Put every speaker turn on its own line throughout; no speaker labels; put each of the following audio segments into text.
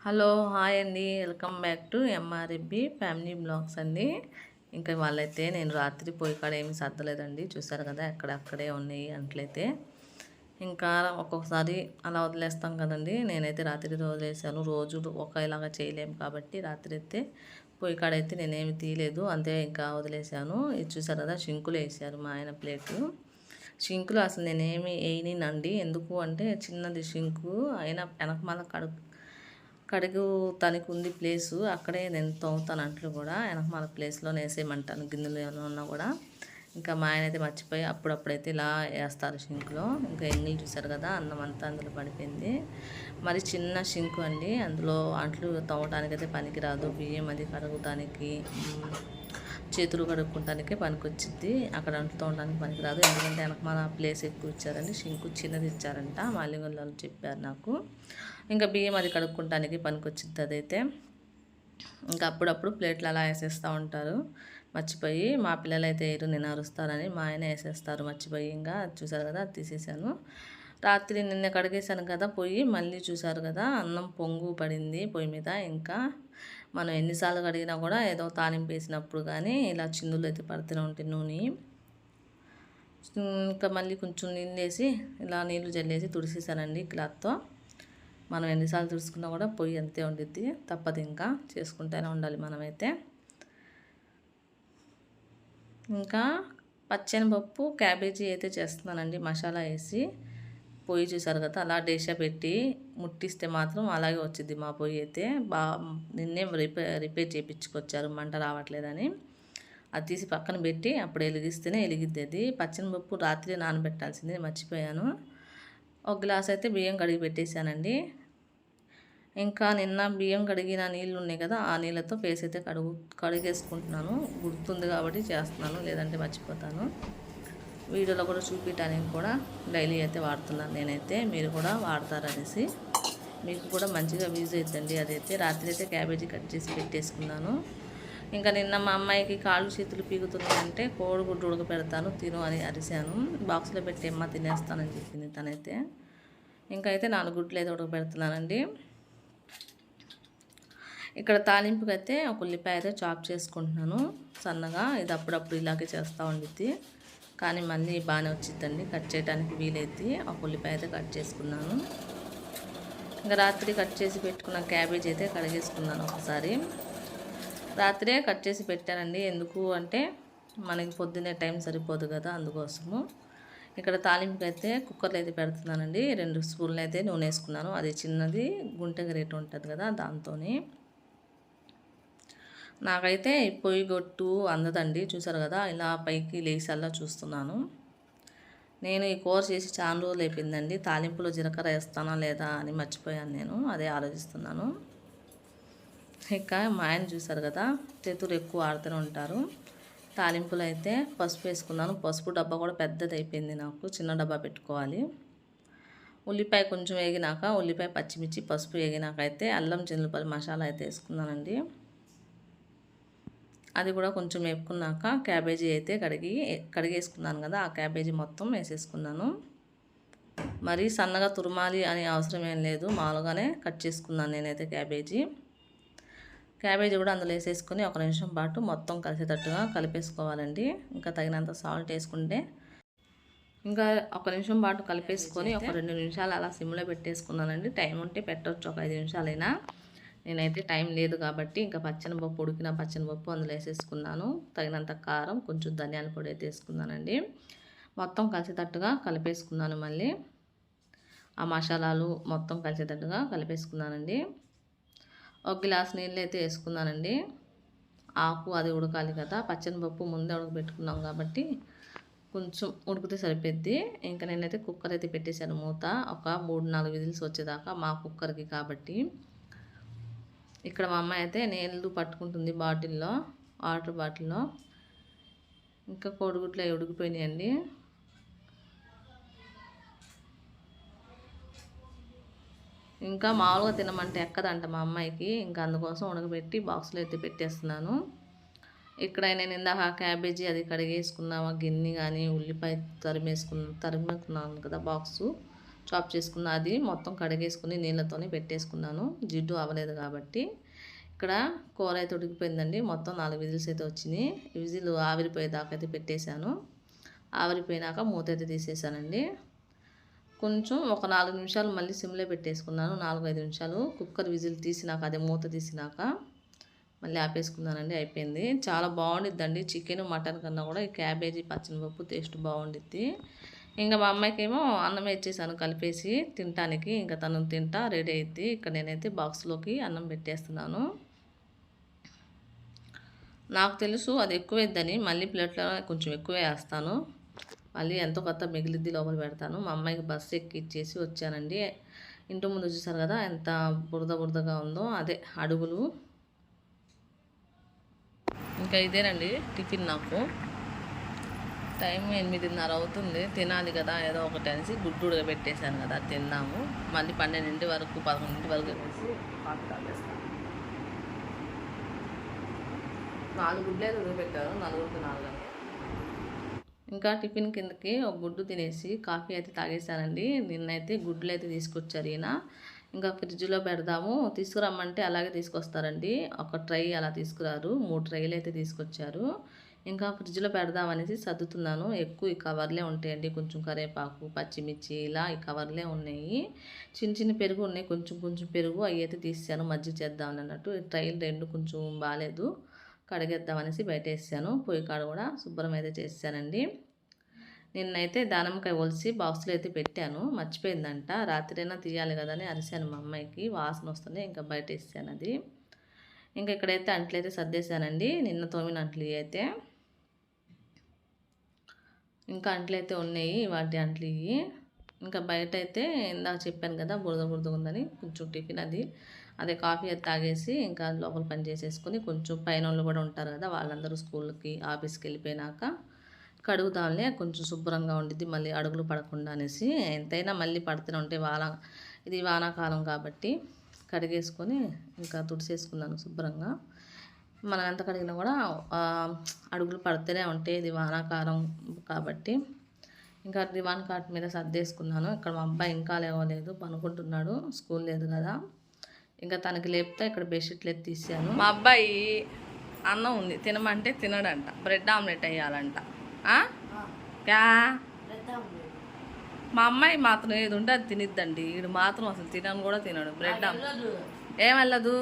Hello hi అండి. Welcome back to ఎంఆర్ఎబ్బి family blogs అండి. ఇంకా వాళ్ళైతే నేను రాత్రి పోయి కాడ ఏమి సర్దలేదండి. చూసారు కదా ఎక్కడక్కడే ఉన్నాయి అంట్లయితే. ఇంకా ఒక్కొక్కసారి అలా వదిలేస్తాం కదండి. నేనైతే రాత్రి వదిలేసాను రోజు ఒకేలాగా చేయలేము కాబట్టి రాత్రి అయితే పొయ్యి కాడైతే నేనేమి తీయలేదు. అంతే ఇంకా వదిలేసాను ఇది చూసారు కదా షింకులు వేసారు మా ఆయన ప్లేటు. షింకులు అసలు నేనేమి వేయనండి ఎందుకు అంటే చిన్నది షింకు అయినా వెనకమాల కడుపు కడుగు తనకు ఉంది ప్లేసు అక్కడే నేను తోముతాను అంట్లు కూడా. వెనకమాల ప్లేస్లో వేసేయమంటాను గిన్నెలు ఏమైనా ఉన్నా కూడా. ఇంకా మా ఆయన అయితే మర్చిపోయి అప్పుడప్పుడైతే ఇలా వేస్తారు షింక్లో. ఇంకా ఎంగిల్ చూసారు కదా అన్నం అంతా అందులో పడిపోయింది. మరి చిన్న షింకు అండి. అందులో అంట్లు తోమటానికి అయితే పనికిరాదు. బియ్యం అది కడుగుతానికి చేతులు కడుక్కోవటానికి పనికొచ్చింది అక్కడ అంట్లు తోమడానికి పనికిరాదు. ఎందుకంటే వెనక మన ప్లేస్ ఎక్కువ ఇచ్చారండి. షింకు చిన్నది ఇచ్చారంట. మాలిగొల్లలో చెప్పారు నాకు. ఇంకా బియ్యం అది కడుక్కోవటానికి పనికొచ్చింది అదైతే. ఇంకా అప్పుడప్పుడు ప్లేట్లు అలా వేసేస్తూ ఉంటారు. మర్చిపోయి మా పిల్లలు అయితే ఏరు నేను అరుస్తారని మా ఆయన వేసేస్తారు మర్చిపోయి. ఇంకా చూసారు కదా తీసేసాను. రాత్రి నిన్న కడిగేశాను కదా పొయ్యి మళ్ళీ చూసారు కదా అన్నం పొంగు పడింది పొయ్యి మీద. ఇంకా మనం ఎన్నిసార్లు కడిగినా కూడా ఏదో తాలింపు వేసినప్పుడు కానీ ఇలా చిందులు అయితే పడుతూనే ఉంటాయి నూనె. ఇంకా మళ్ళీ కొంచెం నీళ్ళు వేసి ఇలా నీళ్ళు జల్లేసి తుడిసేసానండి క్లాత్తో. మనం ఎన్నిసార్లు తుడుచుకున్నా కూడా పొయ్యి అంతే ఉండిద్ది. తప్పదు ఇంకా. చేసుకుంటూనే ఉండాలి మనమైతే. ఇంకా పప్పు క్యాబేజీ అయితే చేస్తున్నానండి. మసాలా వేసి పొయ్యి చూసారు కదా అలా డేషా పెట్టి ముట్టిస్తే మాత్రం అలాగే వచ్చింది మా పొయ్యి అయితే. బా నిన్నే రిపేర్ రిపేర్ చేయించుకొచ్చారు మంట రావట్లేదని. అది తీసి పక్కన పెట్టి అప్పుడు వెలిగిస్తేనే వెలిగిద్ది అది. పచ్చనిపప్పు రాత్రి నానబెట్టాల్సింది మర్చిపోయాను. ఒక గ్లాస్ అయితే బియ్యం కడిగి పెట్టేశానండి. ఇంకా నిన్న బియ్యం కడిగిన నీళ్ళు ఉన్నాయి కదా ఆ నీళ్ళతో ఫేస్ అయితే కడుగు కడిగేసుకుంటున్నాను. గుర్తుంది కాబట్టి చేస్తున్నాను లేదంటే మర్చిపోతాను. వీడియోలో కూడా చూపించడానికి కూడా డైలీ అయితే వాడుతున్నాను నేనైతే మీరు కూడా వాడతారనేసి. మీకు కూడా మంచిగా యూజ్ అవుతుంది అదైతే. రాత్రి అయితే క్యాబేజీ కట్ చేసి పెట్టేసుకున్నాను. ఇంకా నిన్న మా అమ్మాయికి కాళ్ళు చేతులు పీగుతున్నాయంటే కోడిగుడ్డు ఉడక పెడతాను తిను అని అరిశాను. బాక్స్లో పెట్టి అమ్మ తినేస్తానని చెప్పింది తనైతే. ఇంకా అయితే నాలుగు గుడ్లు అయితే ఉడక పెడుతున్నానండి ఇక్కడ తాలింపుకి అయితే ఒక ఉల్లిపాయ అయితే చాప్ చేసుకుంటున్నాను. సన్నగా ఇది అప్పుడప్పుడు ఇలాగే చేస్తూ ఉండిద్ది. కానీ మళ్ళీ బాగానే వచ్చిద్దండి. కట్ చేయడానికి వీలైద్ది. ఒక ఉల్లిపాయ అయితే కట్ చేసుకున్నాను. ఇంకా రాత్రి కట్ చేసి పెట్టుకున్న క్యాబేజ్ అయితే కడిగేసుకున్నాను ఒకసారి. రాత్రే కట్ చేసి పెట్టానండి. ఎందుకు అంటే మనకి పొద్దున్నే టైం సరిపోదు కదా అందుకోసము. ఇక్కడ తాలింపుకి అయితే కుక్కర్లో అయితే పెడుతున్నానండి. రెండు స్పూన్లు అయితే నూనె వేసుకున్నాను. అది చిన్నది గుంటకి రేటు ఉంటుంది కదా దాంతో నాకైతే పొయ్యి గొట్టు అందదండి. చూసారు కదా ఇలా పైకి లేచేలా చూస్తున్నాను. నేను ఈ కూర చేసి చాలా రోజులు అయిపోయిందండి. తాలింపులో జీలకర్ర వేస్తానా లేదా అని మర్చిపోయాను నేను. అదే ఆలోచిస్తున్నాను. ఇక మా ఆయన చూసారు కదా చేతులు ఎక్కువ ఆడుతూనే ఉంటారు. తాలింపులు అయితే పసుపు వేసుకున్నాను. పసుపు డబ్బా కూడా పెద్దది అయిపోయింది నాకు. చిన్న డబ్బా పెట్టుకోవాలి. ఉల్లిపాయ కొంచెం వేగినాక ఉల్లిపాయ పచ్చిమిర్చి పసుపు వేగినాక అయితే అల్లం చిల్లుపల్లి మసాలా అయితే వేసుకున్నానండి. అది కూడా కొంచెం వేపుకున్నాక క్యాబేజీ అయితే కడిగి కడిగేసుకున్నాను కదా ఆ క్యాబేజీ మొత్తం వేసేసుకున్నాను. మరి సన్నగా తురమాలి అనే అవసరం ఏం లేదు మామూలుగానే కట్ చేసుకున్నాను నేనైతే క్యాబేజీ. క్యాబేజీ కూడా అందులో వేసేసుకొని ఒక నిమిషం పాటు మొత్తం కలిసేటట్టుగా కలిపేసుకోవాలండి. ఇంకా తగినంత సాల్ట్ వేసుకుంటే ఇంకా ఒక నిమిషం పాటు కలిపేసుకొని ఒక రెండు నిమిషాలు అలా సిమ్లో పెట్టేసుకున్నానండి. టైం ఉంటే పెట్టవచ్చు ఒక ఐదు నిమిషాలైనా. నేనైతే టైం లేదు కాబట్టి ఇంకా పచ్చనిపప్పు ఉడికిన పచ్చనిపప్పు అందులో వేసేసుకున్నాను. తగినంత కారం కొంచెం ధనియాల పొడి అయితే వేసుకున్నానండి. మొత్తం కలిసేటట్టుగా కలిపేసుకున్నాను మళ్ళీ. ఆ మసాలాలు మొత్తం కలిసేటట్టుగా కలిపేసుకున్నానండి. ఒక గ్లాస్ నీళ్ళు అయితే వేసుకున్నానండి. ఆకు అది ఉడకాలి కదా పచ్చనిపప్పు ముందే ఉడకబెట్టుకున్నాం కాబట్టి కొంచెం ఉడికితే సరిపోద్ది. ఇంకా నేనైతే కుక్కర్ అయితే పెట్టేశాను మూత. ఒక మూడు నాలుగు విజిల్స్ వచ్చేదాకా మా కుక్కర్కి కాబట్టి ఇక్కడ మా అమ్మాయి అయితే నీళ్ళు పట్టుకుంటుంది బాటిల్లో వాటర్ బాటిల్లో. ఇంకా కోడిగుడ్లు అవి ఉడికిపోయినాయండి. ఇంకా మామూలుగా తినమంటే ఎక్కదంట మా అమ్మాయికి. ఇంకా అందుకోసం ఉడకబెట్టి బాక్స్లో అయితే పెట్టేస్తున్నాను. ఇక్కడ నేను ఇందాక క్యాబేజీ అది కడిగేసుకున్నామా గిన్నె కానీ ఉల్లిపాయ తరిమేసుకున్న తరిమేసుకున్నాను కదా బాక్సు. చాప్ చేసుకున్న అది మొత్తం కడిగేసుకుని నీళ్ళతోనే పెట్టేసుకున్నాను. జిడ్డు అవ్వలేదు కాబట్టి. ఇక్కడ కూర అయితే ఉడికిపోయిందండి. మొత్తం నాలుగు విజిల్స్ అయితే వచ్చినాయి. విజిల్ ఆవిరిపోయేదాకా అయితే పెట్టేశాను. ఆవిరిపోయినాక మూత అయితే తీసేసానండి కొంచెం ఒక నాలుగు నిమిషాలు మళ్ళీ సిమ్లో పెట్టేసుకున్నాను. నాలుగు ఐదు నిమిషాలు కుక్కర్ విజిల్ తీసినాక అదే మూత తీసినాక మళ్ళీ ఆపేసుకున్నానండి. అయిపోయింది. చాలా బాగుండిద్దండి. చికెన్ మటన్ కన్నా కూడా ఈ క్యాబేజీ పచ్చనిపప్పు టేస్ట్ బాగుండిద్ది. ఇంకా మా అమ్మాయికి ఏమో అన్నం ఇచ్చేసాను కలిపేసి తినటానికి. ఇంకా తను తింటా రెడీ అయింది ఇక్కడ నేనైతే బాక్స్లోకి అన్నం పెట్టేస్తున్నాను. నాకు తెలుసు అది ఎక్కువైద్దని మళ్ళీ ప్లేట్లో కొంచెం ఎక్కువే వేస్తాను. మళ్ళీ ఎంతో కొత్త మిగిలిద్ది లోపల పెడతాను. మా అమ్మాయికి బస్సు ఎక్కి ఇచ్చేసి వచ్చానండి. ఇంటి ముందు చూసారు కదా ఎంత బురద బురదగా ఉందో అదే అడుగులు. ఇంకా ఇదేనండి టిఫిన్ నాకు. టైం ఎనిమిదిన్నర అవుతుంది. తినాలి కదా ఏదో ఒకటి అనేసి గుడ్డు ఉడకబెట్టేశాను కదా తిన్నాము మళ్ళీ పన్నెండింటి వరకు పదకొండింటి వరకు వేసి తాగేస్తాను. నాలుగు గుడ్లు అయితే ఉడకబెట్టారు నలుగురికి నాలుగు ఇంకా టిఫిన్ కిందకి ఒక గుడ్డు తినేసి కాఫీ అయితే తాగేశానండి. నిన్నైతే గుడ్లు అయితే తీసుకొచ్చారు ఈయన. ఇంకా ఫ్రిడ్జ్లో పెడదాము. తీసుకురమ్మంటే అలాగే తీసుకొస్తారండి. ఒక ట్రై అలా తీసుకురారు. మూడు ట్రైలు అయితే తీసుకొచ్చారు. ఇంకా ఫ్రిడ్జ్లో పెడదామనేసి సర్దుతున్నాను. ఎక్కువ ఈ కవర్లే ఉంటాయండి. కొంచెం కరివేపాకు పచ్చిమిర్చి ఇలా ఈ కవర్లే ఉన్నాయి. చిన్న చిన్న పెరుగు ఉన్నాయి. కొంచెం కొంచెం పెరుగు అవి అయితే తీసాను మజ్జిగ చేద్దాం అన్నట్టు. ట్రైల్ ట్రైలు రెండు కొంచెం బాగాలేదు కడిగేద్దామనేసి బయట వేసాను. పొయ్యి కాడ కూడా శుభ్రం అయితే చేసానండి నిన్నైతే దానిమ్మకాయ ఒలిసి బాక్స్లో అయితే పెట్టాను. మర్చిపోయిందంట. రాత్రైనా తీయాలి కదా అని అరిశాను మా అమ్మాయికి. వాసన వస్తుంది ఇంకా బయట వేసాను అది. ఇంకా ఇక్కడైతే అంట్లయితే సర్దేశానండి. నిన్న తోమిన అంట్లు అయితే ఇంకా అంట్లు అయితే ఉన్నాయి వాటి అంట్లు ఇవి. ఇంకా బయట అయితే ఇందాక చెప్పాను కదా బురద బురద ఉందని కొంచెం టిఫిన్ అది. అదే కాఫీ అది తాగేసి ఇంకా లోపల పని చేసేసుకొని కొంచెం పైన వాళ్ళు కూడా ఉంటారు కదా వాళ్ళందరూ స్కూల్కి ఆఫీస్కి వెళ్ళిపోయినాక కడుగుదాంలే కొంచెం శుభ్రంగా ఉండిద్ది మళ్ళీ అడుగులు పడకుండా అనేసి. ఎంతైనా మళ్ళీ పడుతూనే ఉంటే వాన ఇది వానాకాలం కాబట్టి కడిగేసుకొని ఇంకా తుడిసేసుకున్నాను శుభ్రంగా. మనం ఎంత కడిగినా కూడా అడుగులు పడుతూనే ఉంటాయి. ఇది వానాకాలం కాబట్టి. ఇంకా దివాన్ కార్ట్ మీద సర్దేసుకున్నాను. ఇక్కడ మా అబ్బాయి ఇంకా లేవలేదు. పనుకుంటున్నాడు. స్కూల్ లేదు కదా. ఇంకా తనకి లేపితే ఇక్కడ బెడ్షీట్లు ఎత్తి తీసాను మా అబ్బాయి అన్నం ఉంది. తినమంటే తినడంట. Bread omelette వేయాలంట. మా అమ్మాయి మాత్రం ఏది ఉంటే అది తినిద్దండి. వీడు మాత్రం అసలు తినను కూడా తినడు. బ్రెడ్ ఆమ్ ఏం వెళ్ళదు?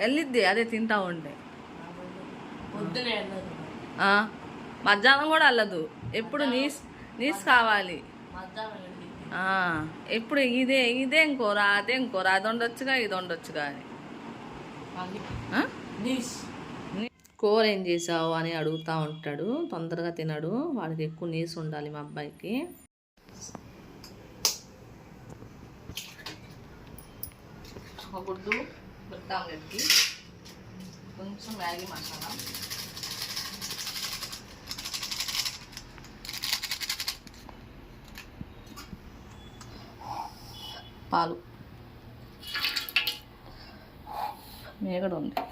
వెళ్ళిద్ది అదే తింటా ఉండే. మధ్యాహ్నం కూడా వెళ్ళదు. ఎప్పుడు నీస్ నీస్ కావాలి. ఎప్పుడు ఇదే ఇదేం కూర అదేం కూర అది ఉండొచ్చుగా ఇది ఉండొచ్చుగా అని. కూర ఏం చేసావు అని అడుగుతూ ఉంటాడు. తొందరగా తినడు. వాడికి ఎక్కువ నీసు ఉండాలి మా అబ్బాయికి. గుడ్డు బ్రెడ్ ఆమ్లెట్కి కొంచెం మ్యాగీ మసాలా. పాలు. మేగడ ఉంది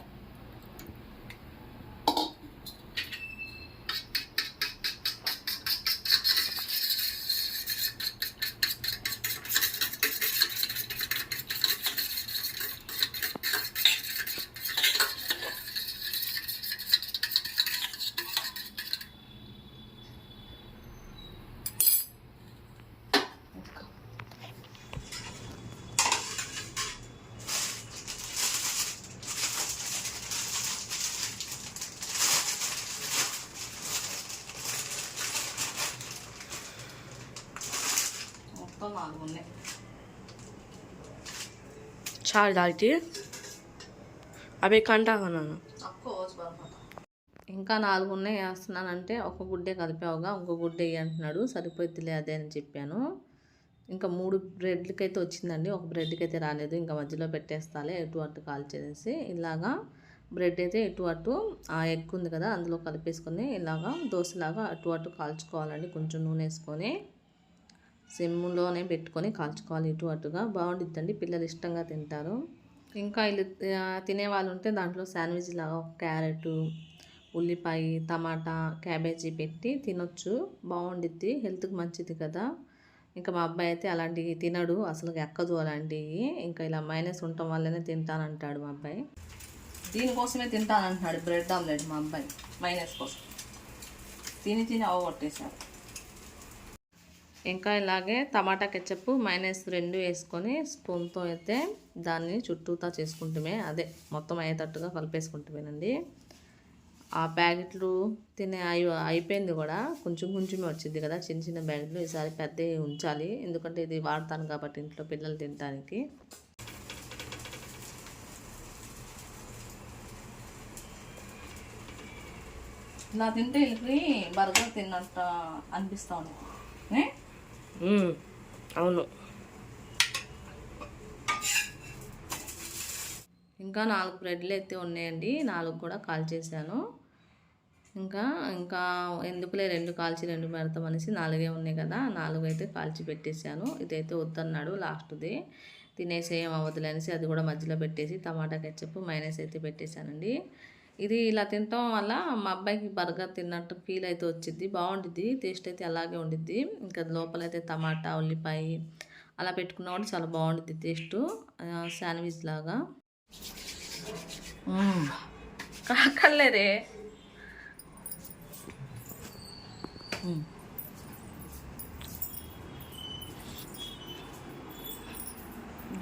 మొత్తం నాలుగు ఉన్నాయి
చాలు
దాటి అవి కంటా ఇంకా నాలుగు ఉన్నాయి వేస్తున్నానంటే ఒక గుడ్డే కలిపావుగా ఒక గుడ్డే అంటున్నాడు. సరిపోద్దిలే లేదే అని చెప్పాను. ఇంకా మూడు బ్రెడ్లకి అయితే వచ్చిందండి. ఒక బ్రెడ్కి అయితే రాలేదు. ఇంకా మధ్యలో పెట్టేస్తాలే ఎటు అటు కాల్చేసి ఇలాగా బ్రెడ్ అయితే ఎటు అటు ఆ ఎగ్ ఉంది కదా అందులో కలిపేసుకొని ఇలాగా దోశలాగా అటు అటు కాల్చుకోవాలండి. కొంచెం నూనె వేసుకొని. సిమ్లోనే పెట్టుకొని కాల్చుకోవాలి ఇటు అటుగా. బాగుంటుందండి పిల్లలు ఇష్టంగా తింటారు. ఇంకా వీళ్ళు తినే వాళ్ళు ఉంటే దాంట్లో శాండ్విచ్ లాగా క్యారెట్ ఉల్లిపాయ టమాటా క్యాబేజీ పెట్టి తినొచ్చు. బాగుండిద్ది హెల్త్కి మంచిది కదా. ఇంకా మా అబ్బాయి అయితే అలాంటివి తినడు అసలు ఎక్కదు అలాంటివి. ఇంకా ఇలా మైనస్ ఉండటం వల్లనే తింటానంటాడు మా అబ్బాయి. దీనికోసమే తింటానంటున్నాడు బ్రెడ్ ఆమ్లెట్ మా అబ్బాయి మైనస్ కోసం. తిని తిని అవగొట్టేశాడు ఇంకా ఇలాగే టమాటా కెచ్చప్ మైనస్ రెండు వేసుకొని స్పూన్తో అయితే దాన్ని చుట్టూతా చేసుకుంటమే. అదే మొత్తం అయ్యేటట్టుగా కలిపేసుకుంటామేనండి. ఆ ప్యాకెట్లు తినే అయి అయిపోయింది కూడా. కొంచెం కొంచెమే వచ్చింది కదా. చిన్న చిన్న ప్యాకెట్లు ఈసారి పెద్దవి ఉంచాలి. ఎందుకంటే ఇది వాడతాను కాబట్టి ఇంట్లో పిల్లలు తినడానికి ఇలా తింటే వీళ్ళకి బర్గర్ తిన్నట్టు అనిపిస్తూ ఉంది.
అవును.
ఇంకా నాలుగు బ్రెడ్లు అయితే ఉన్నాయండి. నాలుగు కూడా కాల్ చేశాను. ఇంకా ఇంకా ఎందుకులే రెండు కాల్చి రెండు పెడతాం అనేసి నాలుగే ఉన్నాయి కదా. నాలుగు అయితే కాల్చి పెట్టేశాను. ఇదైతే వద్దన్నాడు లాస్ట్ది. తినేసేయం అవ్వదులే అనేసి అది కూడా మధ్యలో పెట్టేసి టమాటా కెచ్చప్ మైనస్ అయితే పెట్టేశానండి. ఇది ఇలా తినటం వల్ల మా అబ్బాయికి బర్గర్ తిన్నట్టు ఫీల్ అయితే వచ్చింది. బాగుండిద్ది. టేస్ట్ అయితే అలాగే ఉండిద్ది. ఇంకా లోపలైతే టమాటా ఉల్లిపాయ అలా పెట్టుకున్న కూడా చాలా బాగుండిద్ది టేస్ట్. శాండ్విచ్ లాగా. కాకలేదే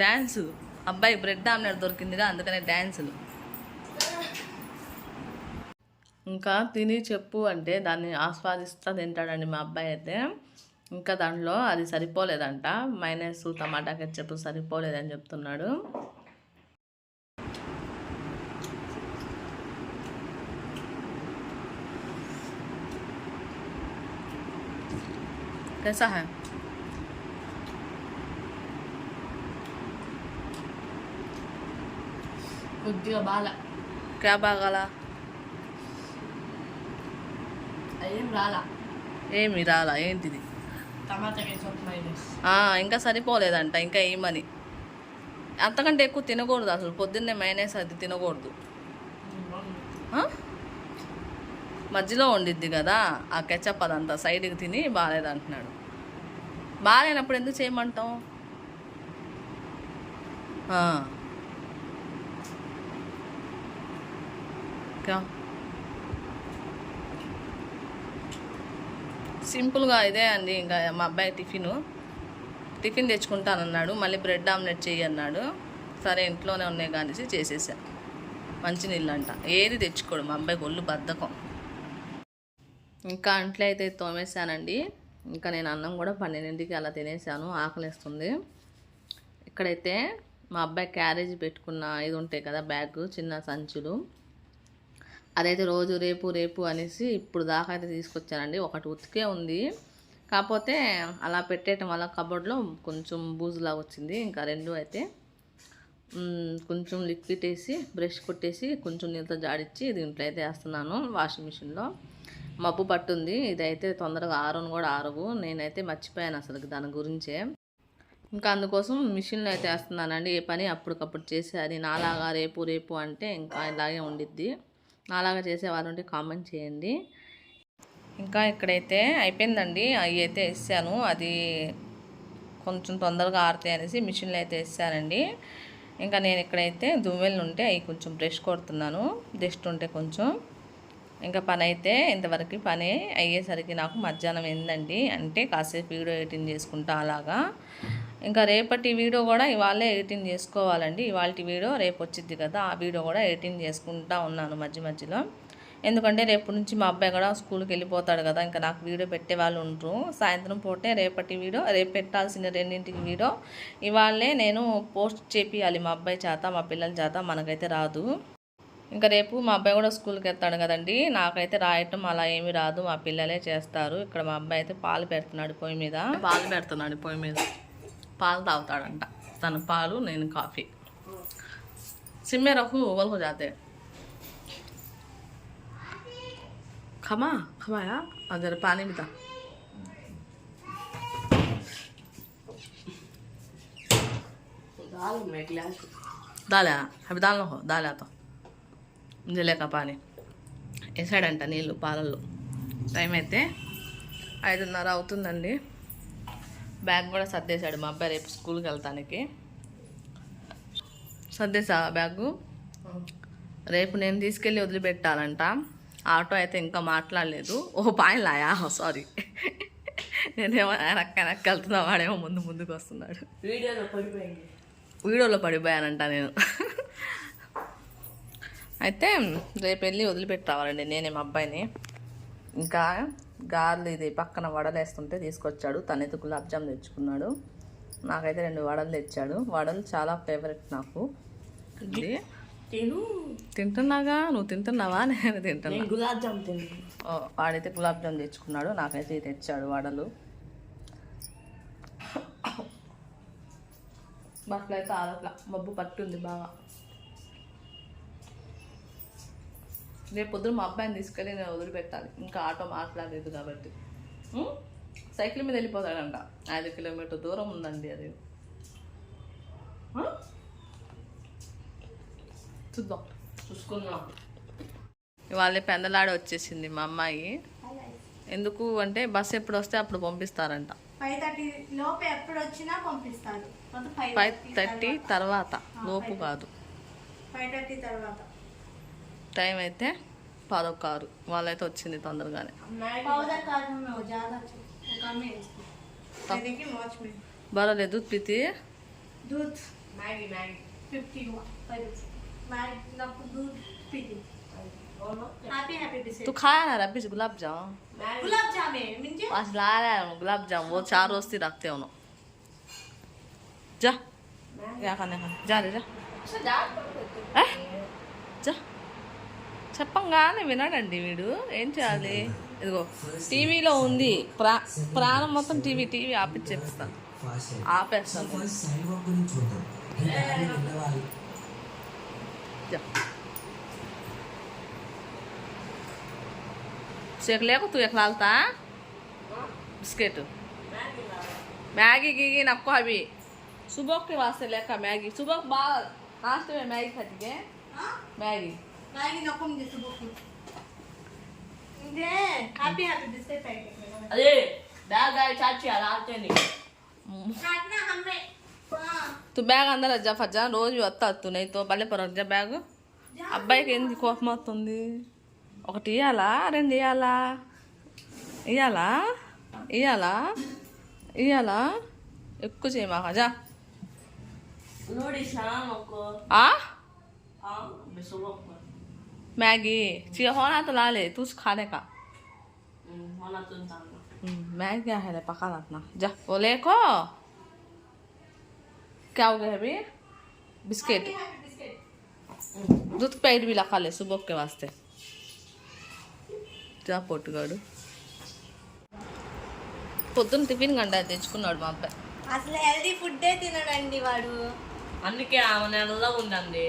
డ్యాన్సు అబ్బాయి బ్రెడ్ ఆమ్లెట్ దొరికిందిగా అందుకనే డ్యాన్సులు ఇంకా తిని చెప్పు అంటే దాన్ని ఆస్వాదిస్తా తింటాడండి మా అబ్బాయి అయితే ఇంకా దాంట్లో అది సరిపోలేదంట మైనస్ టమాటా కెచ్చప్ సరిపోలేదని చెప్తున్నాడు कैसा है
కొద్దిగా బాల
क्या బాగాలా
ఏం రాలా?
ఏమి రాలా? ఏంటిది? ఇంకా సరిపోలేదంట ఇంకా ఏమని? అంతకంటే ఎక్కువ తినకూడదు అసలు పొద్దున్నే మైనస్ అది తినకూడదు? మధ్యలో ఉండిద్ది కదా ఆ కెచప్ అదంతా సైడ్కి తిని బాగాలేదంటున్నాడు బాగాలేనప్పుడు ఎందుకు చేయమంటాం. ఇంకా సింపుల్గా ఇదే అండి ఇంకా మా అబ్బాయి టిఫిను. టిఫిన్ తెచ్చుకుంటానన్నాడు మళ్ళీ బ్రెడ్ ఆమ్లెట్ చేయి అన్నాడు. సరే ఇంట్లోనే ఉన్నాయి కానీ చేసేసా. మంచినీళ్ళు అంట ఏది తెచ్చుకోడు మా అబ్బాయికి ఒళ్ళు బద్ధకం. ఇంకా అంట్లో అయితే తోమేశానండి. ఇంకా నేను అన్నం కూడా పన్నెండింటికి అలా తినేసాను ఆకలిస్తుంది. ఇక్కడైతే మా అబ్బాయి క్యారేజ్ పెట్టుకున్న ఇది ఉంటాయి కదా బ్యాగ్ చిన్న సంచులు. అదైతే రోజు రేపు రేపు అనేసి ఇప్పుడు దాకా అయితే తీసుకొచ్చానండి. ఒకటి ఉతికే ఉంది. కాకపోతే అలా పెట్టేయటం వల్ల కబోర్డ్లో కొంచెం బూజులాగా వచ్చింది. ఇంకా రెండు అయితే కొంచెం లిక్విడ్ వేసి బ్రష్ కొట్టేసి కొంచెం నీళ్ళతో జాడిచ్చి దీంట్లో అయితే వేస్తున్నాను వాషింగ్ మిషన్లో మబ్బు పట్టుంది. ఇదైతే తొందరగా ఆరును కూడా ఆరవు. నేనైతే మర్చిపోయాను అసలు దాని గురించే. ఇంకా అందుకోసం మిషన్లో అయితే వేస్తున్నానండి. ఏ పని అప్పటికప్పుడు చేసేది నాలాగా రేపు రేపు అంటే ఇంకా ఇలాగే ఉండిద్ది. అలాగా చేసేవారు ఉంటే కామెంట్ చేయండి. ఇంకా ఇక్కడైతే అయిపోయిందండి. అవి అయితే వేసాను. అది కొంచెం తొందరగా ఆరుతాయి అనేసి మిషన్లో అయితే వేసానండి. ఇంకా నేను ఇక్కడైతే దుమ్మెలు ఉంటే అవి కొంచెం బ్రష్ కొడుతున్నాను. జస్ట్ ఉంటే కొంచెం. ఇంకా పని అయితే ఇంతవరకు పని అయ్యేసరికి నాకు మధ్యాహ్నం ఏందండి అంటే కాసేపు వీడియో ఎడిటింగ్ చేసుకుంటా అలాగా. ఇంకా రేపటి వీడియో కూడా ఇవాళే ఎడిటింగ్ చేసుకోవాలండి. ఇవాళ వీడియో రేపు వచ్చింది కదా ఆ వీడియో కూడా ఎడిటింగ్ చేసుకుంటా ఉన్నాను మధ్య మధ్యలో. ఎందుకంటే రేపు నుంచి మా అబ్బాయి కూడా స్కూల్కి వెళ్ళిపోతాడు కదా ఇంకా నాకు వీడియో పెట్టే వాళ్ళు ఉంటారు సాయంత్రం పూటే రేపటి వీడియో రేపు పెట్టాల్సిన రెండింటికి వీడియో ఇవాళే నేను పోస్ట్ చేపియాలి మా అబ్బాయి చేత మా పిల్లల చేత మనకైతే రాదు. ఇంకా రేపు మా అబ్బాయి కూడా స్కూల్కి వెళ్తాడు కదండి నాకైతే రాయటం అలా ఏమీ రాదు మా పిల్లలే చేస్తారు. ఇక్కడ మా అబ్బాయి అయితే పాలు పెడుతున్నాడు పొయ్యి మీద. పాలు పెడుతున్నాడు పొయ్యి మీద. పాలు తాగుతాడంట తను పాలు నేను కాఫీ సిమ్మే రహు వల్కు జాతే खमा खमाया और जरा पानी भी था
దాల్ మే గ్లాస్
దాలా అవి దానిలో హో దాలా తో ఇందులేక పాని వేసాడంట నీళ్ళు పాలల్లో టైం అయితే ఐదున్నర అవుతుందండి బ్యాగ్ కూడా సర్దేశాడు మా అబ్బాయి రేపు స్కూల్కి వెళ్తానికి. సర్దేసా బ్యాగు? రేపు నేను తీసుకెళ్ళి వదిలిపెట్టాలంట. ఆటో అయితే ఇంకా మాట్లాడలేదు. ఓ పాయలాయా సారీ. నేనేమో వెనక్కి వెనక్కి వెళ్తున్నా వాడేమో ముందు ముందుకు వస్తున్నాడు.
వీడియోలో పడిపోయింది.
వీడియోలో పడిపోయానంట నేను. అయితే రేపు వెళ్ళి వదిలిపెట్టి రావాలండి నేనే మా అబ్బాయిని. ఇంకా గార్లు ఇది పక్కన వడలు వేస్తుంటే తీసుకొచ్చాడు. తనైతే గులాబ్ జామ్ తెచ్చుకున్నాడు? నాకైతే రెండు వడలు తెచ్చాడు. వడలు చాలా ఫేవరెట్ నాకు. ఇది. తింటున్నాగా? నువ్వు తింటున్నావా? నేను తింటున్నా.
నేను గులాబ్ జామ్
వాడైతే గులాబ్ జామ్ తెచ్చుకున్నాడు. నాకైతే ఇది తెచ్చాడు వడలు. బట్టలు అయితే ఆరట్లా మబ్బు పట్టుంది బాగా. రేపు పొద్దున మా అబ్బాయిని తీసుకెళ్ళి నేను వదిలిపెట్టాలి. ఇంకా ఆటో మాట్లాడలేదు కాబట్టి? సైకిల్ మీద వెళ్ళిపోతాడంట. ఐదు కిలోమీటర్ దూరం ఉందండి అది? చూద్దాం.
చూసుకుందాం.
ఇవాళ పెందలాడ వచ్చేసింది మా అమ్మాయి. ఎందుకు అంటే బస్సు ఎప్పుడు వస్తే అప్పుడు పంపిస్తారంట.
ఫైవ్ థర్టీ లోపు ఎప్పుడు వచ్చినా పంపిస్తారు.
ఫైవ్ థర్టీ తర్వాత. లోపు కాదు.
ఫైవ్ థర్టీ తర్వాత.
టైం అయితే పదొక ఆరు వాళ్ళైతే వచ్చింది తొందరగానే
పౌడర్ కాదు में वो ज्यादा कम है इसकी देखिए वॉच में
బరలే दूध पीती
दूध
మ్యాగీ మ్యాగీ
फिफ्टी हुआ मैं నాకు दूध पीती हैप्पी हैप्पी बिस्किट
तू खाया ना रबी गुलाब जाम
गुलाब जामुन म्हणजे
आज ला रहा है गुलाब जाम वो चार रोज से रखते हो ना जा क्या खाने खाने जा रे जा ఏ? చెప్పంగానే వినాడండి వీడు. ఏం చేయాలి? ఇదిగో టీవీలో ఉంది. ప్రా ప్రాణం మొత్తం టీవీ టీవీ ఆపి చెప్తాను ఆపేస్తాను. చెక్ లేకు తూ ఎక్కడ వెళ్తా బిస్కెట్ మ్యాగీ గీగి నక్కు అవి. శుభోక్కి వాస్తే లేక
మ్యాగీ. శుభోక్ బాగా నాస్తమే మ్యాగీ కట్టికే. మ్యాగీ.
తు బ్యాగ్ చాచి అలా ఆడుతుంది
तू బ్యాగ్ అందరు అజ్జా ఫజ్జా రోజు వస్తావు నైతో పల్లె పొరజ్జా బ్యాగ్. అబ్బాయికి ఎందుకు కోపం వస్తుంది ఒకటి ఇయ్యాలా రెండు ఇయ్యాలా? ఇయ్యాలా? ఇయ్యాలా? ఇయ్యాలా? ఎక్కువ
చేయమా హజా
ఆ? मैगी। चाहिए होना तो ला ले तू खाने का। हम्म, मैं क्या है पका रखना जा वो ले को क्या हो गया अभी? बिस्किट। दूध पेट भी लखा ले सुबह के वास्ते। जा पोटगाड़ పొద్దున్న టిఫిన్ గంట తెచ్చుకున్నాడు మా అబ్బాయి
అసలు హెల్దీ ఫుడ్డే తినడండి వాడు
అందుకే ఆమె నెలలో ఉందండి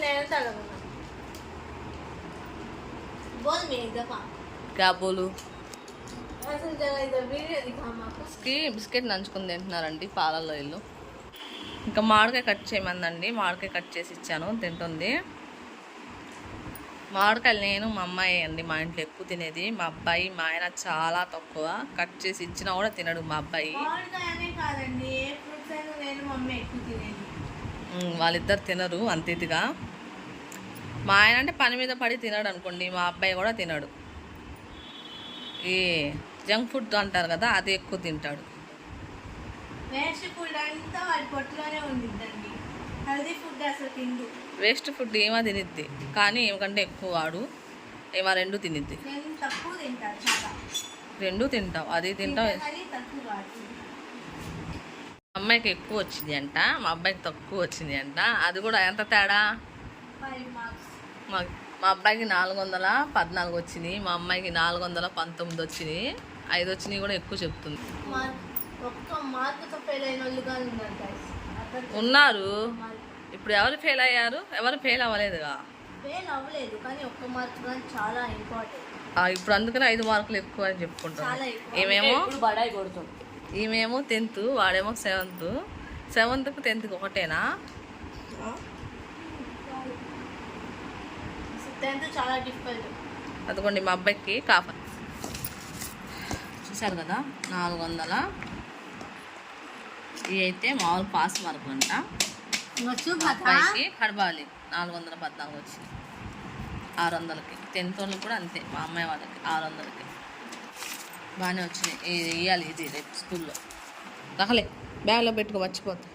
నేను తడగను
బిస్కెట్ నంచుకుని తింటున్నారండి పాలల్లో ఇల్లు. ఇంకా మామిడికాయ కట్ చేయమందండి. మామిడికాయ కట్ చేసి ఇచ్చాను తింటుంది. మామిడికాయలు నేను మా అమ్మాయి అండి మా ఇంట్లో ఎక్కువ తినేది. మా అబ్బాయి మా ఆయన చాలా తక్కువ. కట్ చేసి ఇచ్చినా కూడా తినడు మా అబ్బాయి
మామిడికాయ అనే కాదండి ఏ ఫ్రూట్స్ అయినా నేను మమ్మీ ఎక్కువ తినేది
ఉమ్, వాళ్ళిద్దరు తినరు అంత ఇదిగా. మా ఆయన అంటే పని మీద పడి తినడు అనుకోండి మా అబ్బాయి కూడా తినడు. ఈ జంక్ ఫుడ్ అంటారు కదా అది ఎక్కువ తింటాడు.
వేస్ట్ ఫుడ్
ఏమో తినిద్ది కానీ ఏమకంటే ఎక్కువ వాడు ఏమో రెండు తినిద్ది. రెండు తింటావు అది తింటావు
కానీ తక్కువ వాడు
మా అమ్మాయికి ఎక్కువ వచ్చింది అంట మా అబ్బాయికి తక్కువ వచ్చింది అంట. అది కూడా ఎంత తేడా? మా మా అబ్బాయికి నాలుగు వందల పద్నాలుగు వచ్చినాయి మా అమ్మాయికి నాలుగు వందల పంతొమ్మిది వచ్చినాయి ఐదు వచ్చినాయి కూడా ఎక్కువ చెప్తుంది.
ఉన్నారు
ఇప్పుడు ఎవరు ఫెయిల్ అయ్యారు? ఎవరు ఫెయిల్ అవ్వలేదుగా?
ఫెయిల్ అవ్వలేదు కానీ ఒక్క మార్క్ కానీ చాలా ఇంపార్టెంట్
ఆ, ఇప్పుడు అందుకనే ఐదు మార్కులు ఎక్కువ అని చెప్పుకుంటాం ఏమేమో?
ఇప్పుడు బడాయి కొడుతాం
ఈమెమో టెన్త్ వాడేమో సెవెంత్. సెవెంత్కి టెన్త్కి ఒకటేనా?
టెన్త్ చాలా డిఫికల్ట్.
అదిగోండి మా అబ్బాయికి కాఫ. చూసారు కదా నాలుగు వందల. ఇవి అయితే మామూలు పాస్ మార్కులు అంట. అబ్బాయికి కడబాలి నాలుగు వందల పద్నాలుగు వచ్చింది. ఆరు వందలకి. టెన్త్ వాళ్ళకి కూడా అంతే మా అమ్మాయి వాళ్ళకి ఆరు వందలకి. బాగానే వచ్చినాయి. ఇది ఇవ్వాలి ఇది రేపు స్కూల్లో. రకలే బ్యాగ్లో పెట్టుకో మర్చిపోతా.